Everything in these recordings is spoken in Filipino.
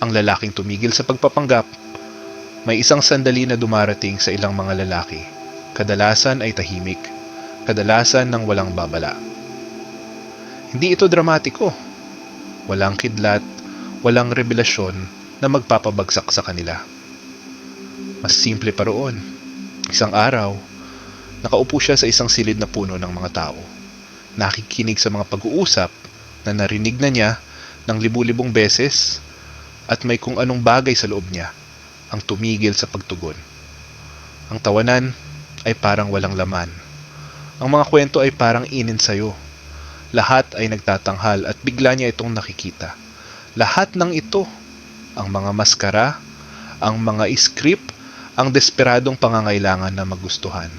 ang lalaking tumigil sa pagpapanggap, may isang sandali na dumarating sa ilang mga lalaki. Kadalasan ay tahimik, kadalasan ng walang babala. Hindi ito dramatiko. Walang kidlat, walang revelasyon na magpapabagsak sa kanila. Mas simple pa roon. Isang araw, nakaupo siya sa isang silid na puno ng mga tao. Nakikinig sa mga pag-uusap na narinig na niya ng libu-libong beses at may kung anong bagay sa loob niya ang tumigil sa pagtugon. Ang tawanan ay parang walang laman. Ang mga kwento ay parang ininsayo. Lahat ay nagtatanghal at bigla niya itong nakikita. Lahat ng ito, ang mga maskara, ang mga script, ang desperadong pangangailangan na magustuhan.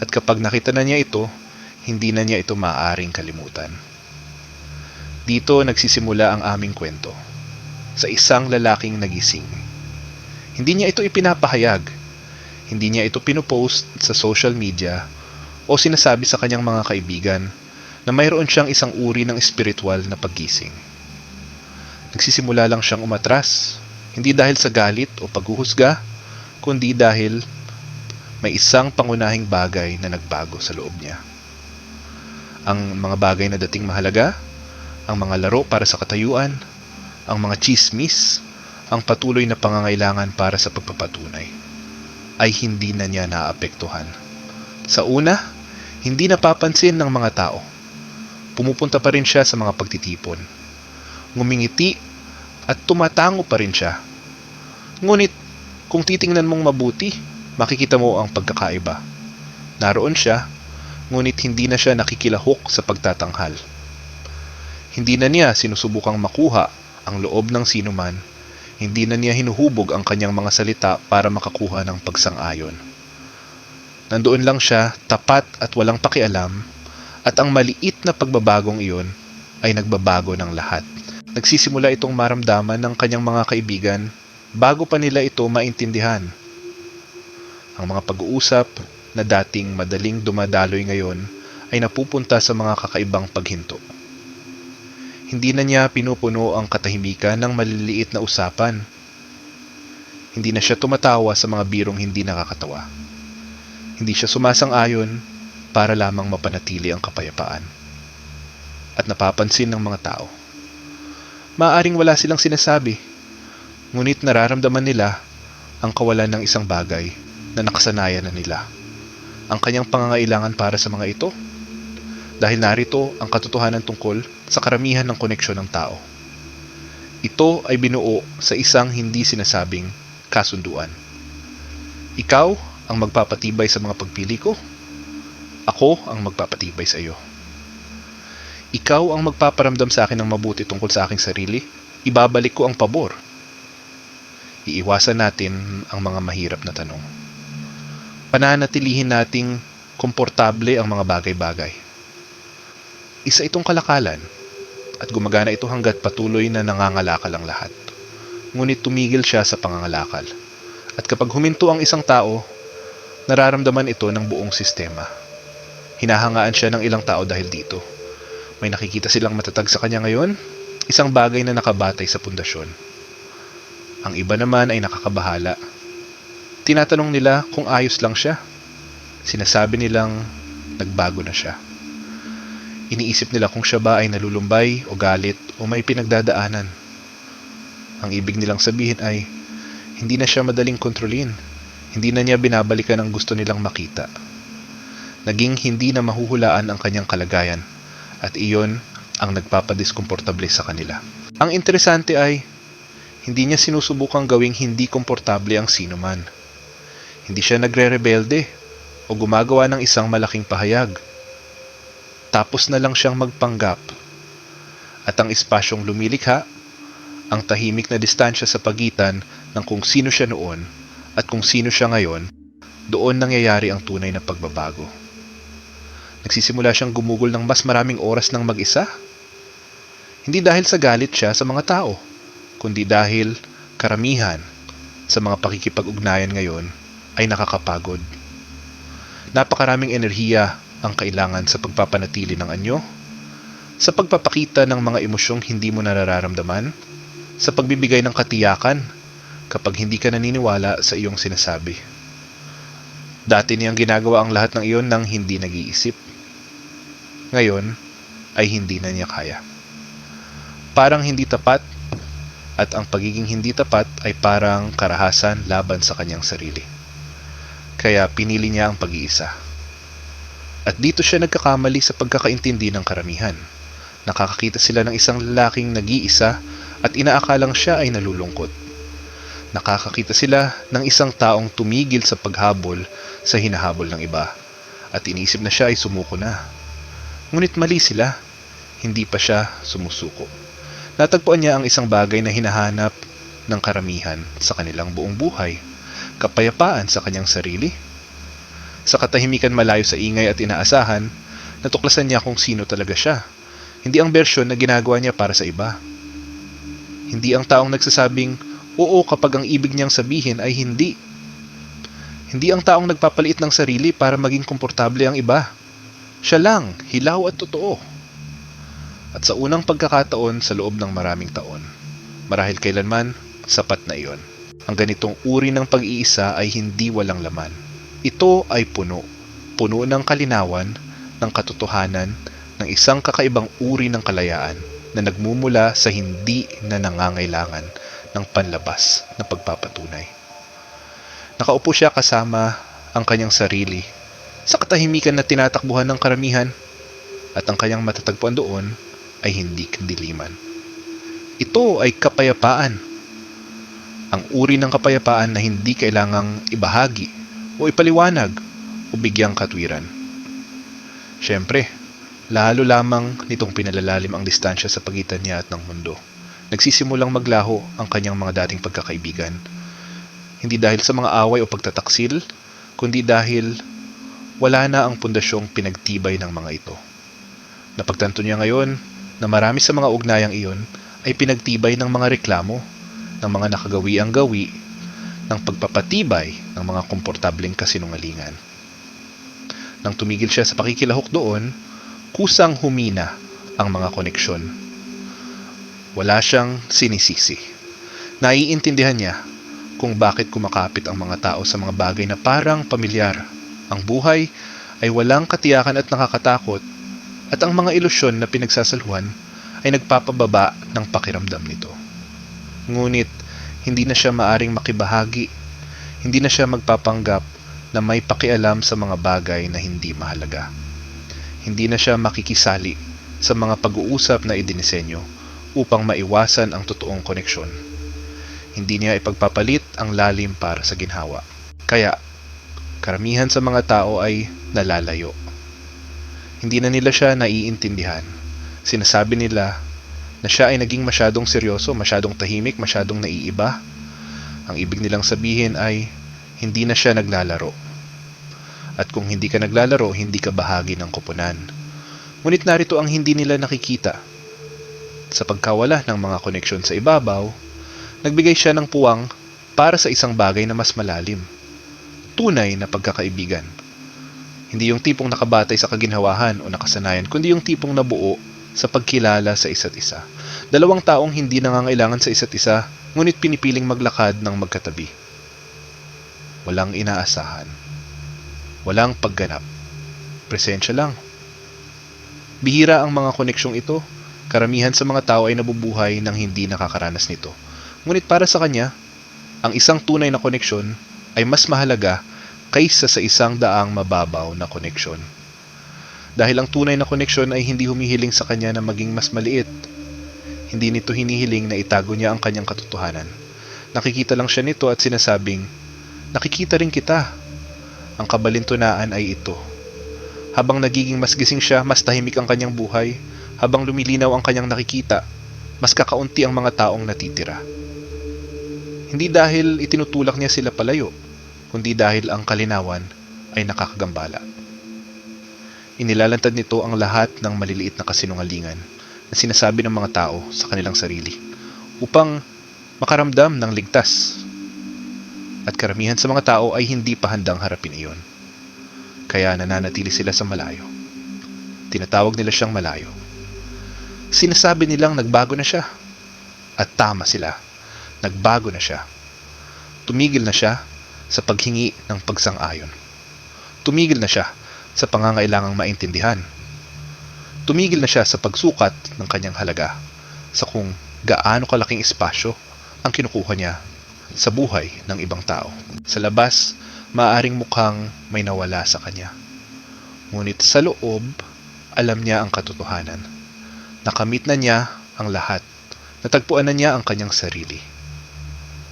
At kapag nakita na niya ito, hindi na niya ito maaaring kalimutan. Dito nagsisimula ang aming kwento. Sa isang lalaking nagising. Hindi niya ito ipinapahayag. Hindi niya ito pinopost sa social media o sinasabi sa kanyang mga kaibigan na mayroon siyang isang uri ng spiritual na paggising. Nagsisimula lang siyang umatras, hindi dahil sa galit o paghuhusga, kundi dahil may isang pangunahing bagay na nagbago sa loob niya. Ang mga bagay na dating mahalaga, ang mga laro para sa katayuan, ang mga chismis, ang patuloy na pangangailangan para sa pagpapatunay, ay hindi na niya naapektuhan. Sa una, hindi napapansin ng mga tao. Pumupunta pa rin siya sa mga pagtitipon. Ngumingiti at tumatango pa rin siya. Ngunit, kung titingnan mong mabuti, makikita mo ang pagkakaiba. Naroon siya, ngunit hindi na siya nakikilahok sa pagtatanghal. Hindi na niya sinusubukang makuha ang loob ng sinuman, hindi na niya hinuhubog ang kanyang mga salita para makakuha ng pagsang-ayon. Nandoon lang siya, tapat at walang pakialam, at ang maliit na pagbabagong iyon ay nagbabago ng lahat. Nagsisimula itong maramdaman ng kanyang mga kaibigan bago pa nila ito maintindihan. Ang mga pag-uusap na dating madaling dumadaloy ngayon ay napupunta sa mga kakaibang paghinto. Hindi na niya pinupuno ang katahimikan ng maliliit na usapan. Hindi na siya tumatawa sa mga birong hindi nakakatawa. Hindi siya sumasang-ayon para lamang mapanatili ang kapayapaan. At napapansin ng mga tao. Maaring wala silang sinasabi, ngunit nararamdaman nila ang kawalan ng isang bagay na nakasanayan na nila. Ang kanyang pangangailangan para sa mga ito dahil narito ang katotohanan tungkol sa karamihan ng koneksyon ng tao. Ito ay binuo sa isang hindi sinasabing kasunduan. Ikaw ang magpapatibay sa mga pagpili ko. Ako ang magpapatibay sa iyo. Ikaw ang magpaparamdam sa akin ng mabuti tungkol sa aking sarili. Ibabalik ko ang pabor. Iiwasan natin ang mga mahirap na tanong. Pananatilihin nating komportable ang mga bagay-bagay. Isa itong kalakalan at gumagana ito hanggat patuloy na nangangalakal ang lahat. Ngunit tumigil siya sa pangangalakal. At kapag huminto ang isang tao, nararamdaman ito ng buong sistema. Hinahangaan siya ng ilang tao dahil dito. May nakikita silang matatag sa kanya ngayon, isang bagay na nakabatay sa pundasyon. Ang iba naman ay nakakabahala. Tinatanong nila kung ayos lang siya. Sinasabi nilang nagbago na siya. Iniisip nila kung siya ba ay nalulumbay o galit o may pinagdadaanan. Ang ibig nilang sabihin ay hindi na siya madaling kontrolin. Hindi na niya binabalikan ang gusto nilang makita. Naging hindi na mahuhulaan ang kanyang kalagayan at iyon ang nagpapadiskomportable sa kanila. Ang interesante ay hindi niya sinusubukang gawing hindi komportable ang sino man. Hindi siya nagre-rebelde o gumagawa ng isang malaking pahayag. Tapos na lang siyang magpanggap. At ang espasyong lumilikha, ang tahimik na distansya sa pagitan ng kung sino siya noon at kung sino siya ngayon, doon nangyayari ang tunay na pagbabago. Nagsisimula siyang gumugol ng mas maraming oras ng mag-isa. Hindi dahil sa galit siya sa mga tao, kundi dahil karamihan sa mga pakikipag-ugnayan ngayon ay nakakapagod. Napakaraming enerhiya ang kailangan sa pagpapanatili ng anyo, sa pagpapakita ng mga emosyong hindi mo nararamdaman, sa pagbibigay ng katiyakan kapag hindi ka naniniwala sa iyong sinasabi. Dati niyang ginagawa ang lahat ng iyon nang hindi nag-iisip. Ngayon ay hindi na niya kaya. Parang hindi tapat at ang pagiging hindi tapat ay parang karahasan laban sa kanyang sarili. Kaya pinili niya ang pag-iisa. At dito siya nagkakamali sa pagkakaintindi ng karamihan. Nakakakita sila ng isang lalaking nag-iisa at inaakalang siya ay nalulungkot. Nakakakita sila ng isang taong tumigil sa paghabol sa hinahabol ng iba at inisip na siya ay sumuko na. Ngunit mali sila, hindi pa siya sumusuko. Natagpuan niya ang isang bagay na hinahanap ng karamihan sa kanilang buong buhay, kapayapaan sa kanyang sarili. Sa katahimikan malayo sa ingay at inaasahan, natuklasan niya kung sino talaga siya. Hindi ang bersyon na ginagawa niya para sa iba. Hindi ang taong nagsasabing oo kapag ang ibig niyang sabihin ay hindi. Hindi ang taong nagpapaliit ng sarili para maging komportable ang iba. Siya lang, hilaw at totoo. At sa unang pagkakataon sa loob ng maraming taon, marahil kailanman, sapat na iyon. Ang ganitong uri ng pag-iisa ay hindi walang laman. Ito ay puno. Puno ng kalinawan, ng katotohanan, ng isang kakaibang uri ng kalayaan na nagmumula sa hindi na nangangailangan ng panlabas na pagpapatunay. Nakaupo siya kasama ang kanyang sarili sa katahimikan na tinatakbuhan ng karamihan at ang kanyang matatagpuan doon ay hindi kadiliman. Ito ay kapayapaan. Ang uri ng kapayapaan na hindi kailangang ibahagi o ipaliwanag o bigyang katwiran. Siyempre, lalo lamang nitong pinalalalim ang distansya sa pagitan niya at ng mundo. Nagsisimulang maglaho ang kanyang mga dating pagkakaibigan. Hindi dahil sa mga away o pagtataksil, kundi dahil wala na ang pundasyong pinagtibay ng mga ito. Napagtanto niya ngayon na marami sa mga ugnayang iyon ay pinagtibay ng mga reklamo, ng mga nakagawiang gawi, ng pagpapatibay ng mga komportableng kasinungalingan. Nang tumigil siya sa pakikilahok doon, kusang humina ang mga koneksyon. Wala siyang sinisisi. Naiintindihan niya kung bakit kumakapit ang mga tao sa mga bagay na parang pamilyar. Ang buhay ay walang katiyakan at nakakatakot at ang mga ilusyon na pinagsasaluhan ay nagpapababa ng pakiramdam nito. Ngunit hindi na siya maaring makibahagi, hindi na siya magpapanggap na may pakialam sa mga bagay na hindi mahalaga. Hindi na siya makikisali sa mga pag-uusap na idinisenyo upang maiwasan ang totoong koneksyon. Hindi niya ipagpapalit ang lalim para sa ginhawa. Kaya, karamihan sa mga tao ay nalalayo. Hindi na nila siya naiintindihan. Sinasabi nila na siya ay naging masyadong seryoso, masyadong tahimik, masyadong naiiba. Ang ibig nilang sabihin ay hindi na siya naglalaro. At kung hindi ka naglalaro, hindi ka bahagi ng koponan. Ngunit narito ang hindi nila nakikita. Sa pagkawala ng mga koneksyon sa ibabaw, nagbigay siya ng puwang para sa isang bagay na mas malalim. Tunay na pagkakaibigan. Hindi yung tipong nakabatay sa kaginhawahan o nakasanayan, kundi yung tipong nabuo sa pagkilala sa isa't isa. Dalawang taong hindi nangangailangan sa isa't isa, ngunit pinipiling maglakad ng magkatabi. Walang inaasahan. Walang pagganap. Presensya lang. Bihira ang mga koneksyong ito. Karamihan sa mga tao ay nabubuhay nang hindi nakakaranas nito. Ngunit para sa kanya, ang isang tunay na koneksyon ay mas mahalaga kaysa sa isang daang mababaw na koneksyon. Dahil ang tunay na koneksyon ay hindi humihiling sa kanya na maging mas maliit. Hindi nito hinihiling na itago niya ang kanyang katotohanan. Nakikita lang siya nito at sinasabing, Nakikita rin kita. Ang kabalintunaan ay ito. Habang nagiging mas gising siya, mas tahimik ang kanyang buhay. Habang lumilinaw ang kanyang nakikita, mas kakaunti ang mga taong natitira. Hindi dahil itinutulak niya sila palayo, kundi dahil ang kalinawan ay nakakagambala. Inilalantad nito ang lahat ng maliliit na kasinungalingan na sinasabi ng mga tao sa kanilang sarili upang makaramdam ng ligtas. At karamihan sa mga tao ay hindi pa handang harapin iyon. Kaya nananatili sila sa malayo. Tinatawag nila siyang malayo. Sinasabi nilang nagbago na siya. At tama sila. Nagbago na siya. Tumigil na siya sa paghingi ng pagsang-ayon. Tumigil na siya sa pangangailangang maintindihan. Tumigil na siya sa pagsukat ng kanyang halaga sa kung gaano kalaking espasyo ang kinukuha niya sa buhay ng ibang tao. Sa labas, maaaring mukhang may nawala sa kanya. Ngunit sa loob, alam niya ang katotohanan. Nakamit na niya ang lahat. Natagpuan na niya ang kanyang sarili.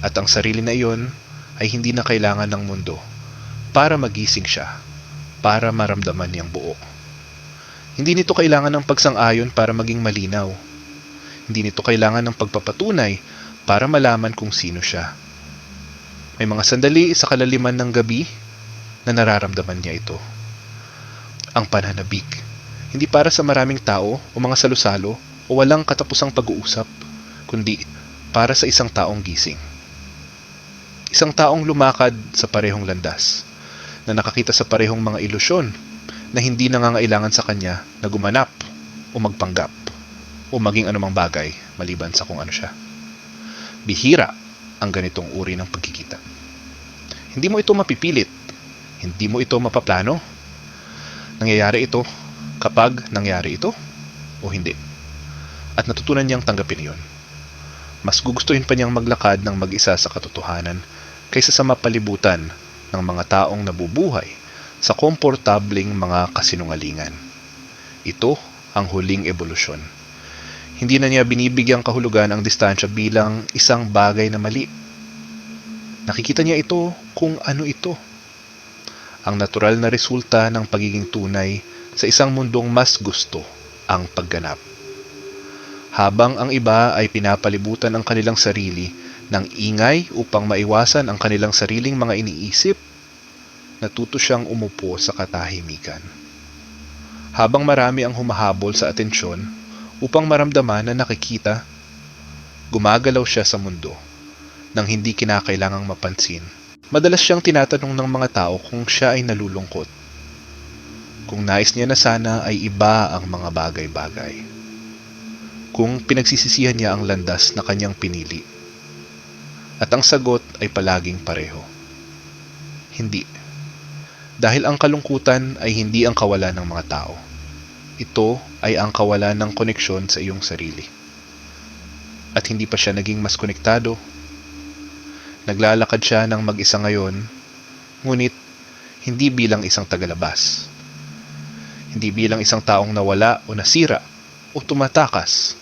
At ang sarili na iyon ay hindi na kailangan ng mundo para magising siya, para maramdaman niyang buo. Hindi nito kailangan ng pagsang-ayon para maging malinaw. Hindi nito kailangan ng pagpapatunay para malaman kung sino siya. May mga sandali sa kalaliman ng gabi na nararamdaman niya ito. Ang pananabik. Hindi para sa maraming tao o mga salusalo o walang katapusang pag-uusap, kundi para sa isang taong gising. Isang taong lumakad sa parehong landas, na nakakita sa parehong mga ilusyon na hindi nangangailangan sa kanya na gumanap o magpanggap o maging anumang bagay maliban sa kung ano siya. Bihira ang ganitong uri ng pagkikita. Hindi mo ito mapipilit. Hindi mo ito mapaplano. Nangyayari ito kapag nangyari ito o hindi. At natutunan niyang tanggapin iyon. Mas gugustuhin pa niyang maglakad ng mag-isa sa katotohanan kaysa sa mapalibutan ng mga taong nabubuhay sa komportabling mga kasinungalingan. Ito ang huling ebolusyon. Hindi na niya binibigyang kahulugan ang distansya bilang isang bagay na mali. Nakikita niya ito kung ano ito. Ang natural na resulta ng pagiging tunay sa isang mundong mas gusto ang pagganap. Habang ang iba ay pinapalibutan ang kanilang sarili ng ingay upang maiwasan ang kanilang sariling mga iniisip, natuto siyang umupo sa katahimikan. Habang marami ang humahabol sa atensyon upang maramdaman na nakikita, gumagalaw siya sa mundo nang hindi kinakailangang mapansin. Madalas siyang tinatanong ng mga tao kung siya ay nalulungkot. Kung nais niya na sana ay iba ang mga bagay-bagay. Kung pinagsisisihan niya ang landas na kanyang pinili. At ang sagot ay palaging pareho. Hindi. Dahil ang kalungkutan ay hindi ang kawalan ng mga tao. Ito ay ang kawalan ng koneksyon sa iyong sarili. At hindi pa siya naging mas konektado. Naglalakad siya ng mag-isa ngayon, ngunit hindi bilang isang tagalabas. Hindi bilang isang taong nawala o nasira o tumatakas.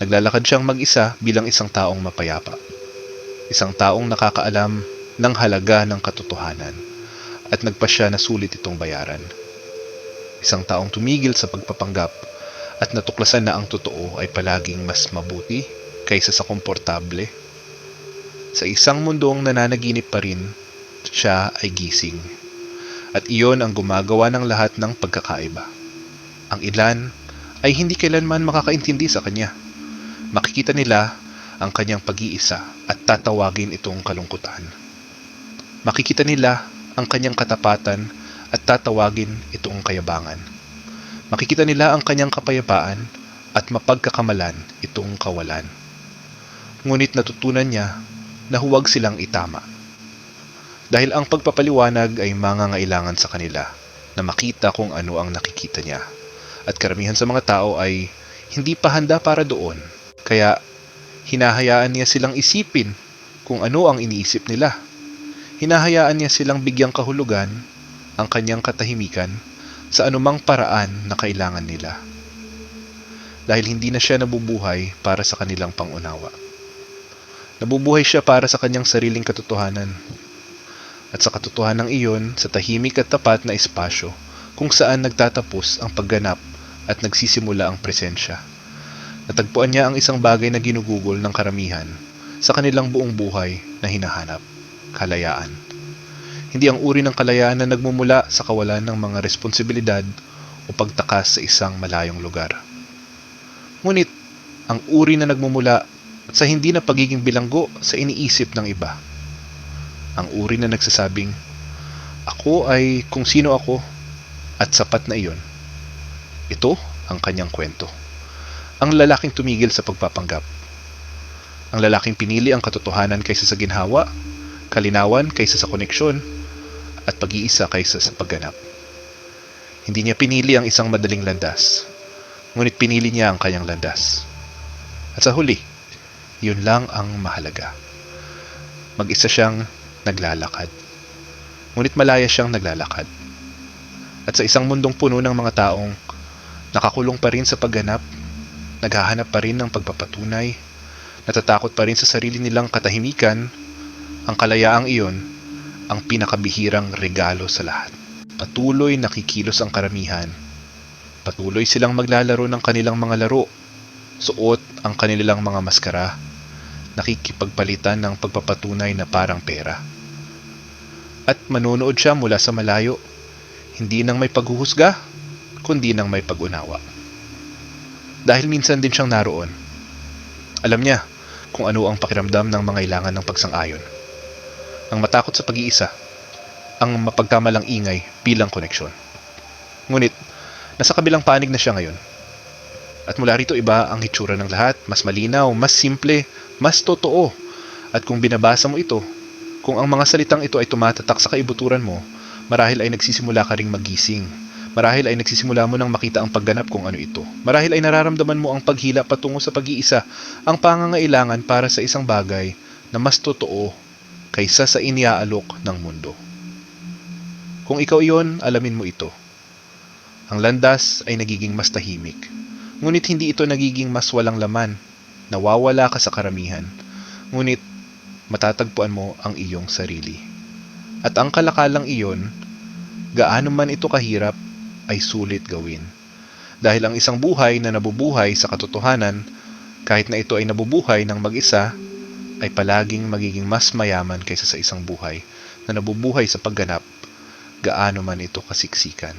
Naglalakad siyang mag-isa bilang isang taong mapayapa. Isang taong nakakaalam ng halaga ng katotohanan at nagpa siya na sulit itong bayaran. Isang taong tumigil sa pagpapanggap at natuklasan na ang totoo ay palaging mas mabuti kaysa sa komportable. Sa isang mundong nananaginip pa rin, siya ay gising. At iyon ang gumagawa ng lahat ng pagkakaiba. Ang ilan ay hindi kailanman makakaintindi sa kanya. Makikita nila ang kanyang pag-iisa at tatawagin itong kalungkutan. Makikita nila ang kanyang katapatan at tatawagin itong kayabangan. Makikita nila ang kanyang kapayapaan at mapagkakamalan itong kawalan. Ngunit natutunan niya na huwag silang itama. Dahil ang pagpapaliwanag ay mangangailangan sa kanila na makita kung ano ang nakikita niya. At karamihan sa mga tao ay hindi pa handa para doon. Kaya hinahayaan niya silang isipin kung ano ang iniisip nila. Hinahayaan niya silang bigyang kahulugan ang kanyang katahimikan sa anumang paraan na kailangan nila. Dahil hindi na siya nabubuhay para sa kanilang pangunawa. Nabubuhay siya para sa kanyang sariling katotohanan. At sa katotohanan iyon, sa tahimik at tapat na espasyo kung saan nagtatapos ang pagganap at nagsisimula ang presensya. Natagpuan niya ang isang bagay na ginugugol ng karamihan sa kanilang buong buhay na hinahanap, kalayaan. Hindi ang uri ng kalayaan na nagmumula sa kawalan ng mga responsibilidad o pagtakas sa isang malayong lugar. Ngunit, ang uri na nagmumula sa hindi na pagiging bilanggo sa iniisip ng iba. Ang uri na nagsasabing, ako ay kung sino ako at sapat na iyon. Ito ang kanyang kwento. Ang lalaking tumigil sa pagpapanggap. Ang lalaking pinili ang katotohanan kaysa sa ginhawa, kalinawan kaysa sa koneksyon, at pag-iisa kaysa sa pagganap. Hindi niya pinili ang isang madaling landas, ngunit pinili niya ang kanyang landas. At sa huli, yun lang ang mahalaga. Mag-isa siyang naglalakad. Ngunit malaya siyang naglalakad. At sa isang mundong puno ng mga taong nakakulong pa rin sa pagganap, naghahanap pa rin ng pagpapatunay, natatakot pa rin sa sarili nilang katahimikan, ang kalayaang iyon ang pinakabihirang regalo sa lahat. Patuloy nakikilos ang karamihan. Patuloy silang maglalaro ng kanilang mga laro, suot ang kanilang mga maskara, nakikipagpalitan ng pagpapatunay na parang pera. At manonood siya mula sa malayo, hindi nang may paghuhusga, kundi nang may pag-unawa. Dahil minsan din siyang naroon. Alam niya kung ano ang pakiramdam ng mga ilangan ng pagsang-ayon. Ang matakot sa pag-iisa, ang mapagkamalang ingay bilang koneksyon. Ngunit, nasa kabilang panig na siya ngayon. At mula rito iba ang hitsura ng lahat, mas malinaw, mas simple, mas totoo. At kung binabasa mo ito, kung ang mga salitang ito ay tumatatak sa kaibuturan mo, marahil ay nagsisimula ka ring magising. Marahil ay nagsisimula mo nang makita ang pagganap kung ano ito. Marahil ay nararamdaman mo ang paghila patungo sa pag-iisa, ang pangangailangan para sa isang bagay na mas totoo kaysa sa iniaalok ng mundo. Kung ikaw iyon, alamin mo ito. Ang landas ay nagiging mas tahimik. Ngunit hindi ito nagiging mas walang laman. Nawawala ka sa karamihan. Ngunit matatagpuan mo ang iyong sarili. At ang kalakalang iyon, gaano man ito kahirap, ay sulit gawin. Dahil ang isang buhay na nabubuhay sa katotohanan, kahit na ito ay nabubuhay ng mag-isa, ay palaging magiging mas mayaman kaysa sa isang buhay na nabubuhay sa pagganap, gaano man ito kasiksikan.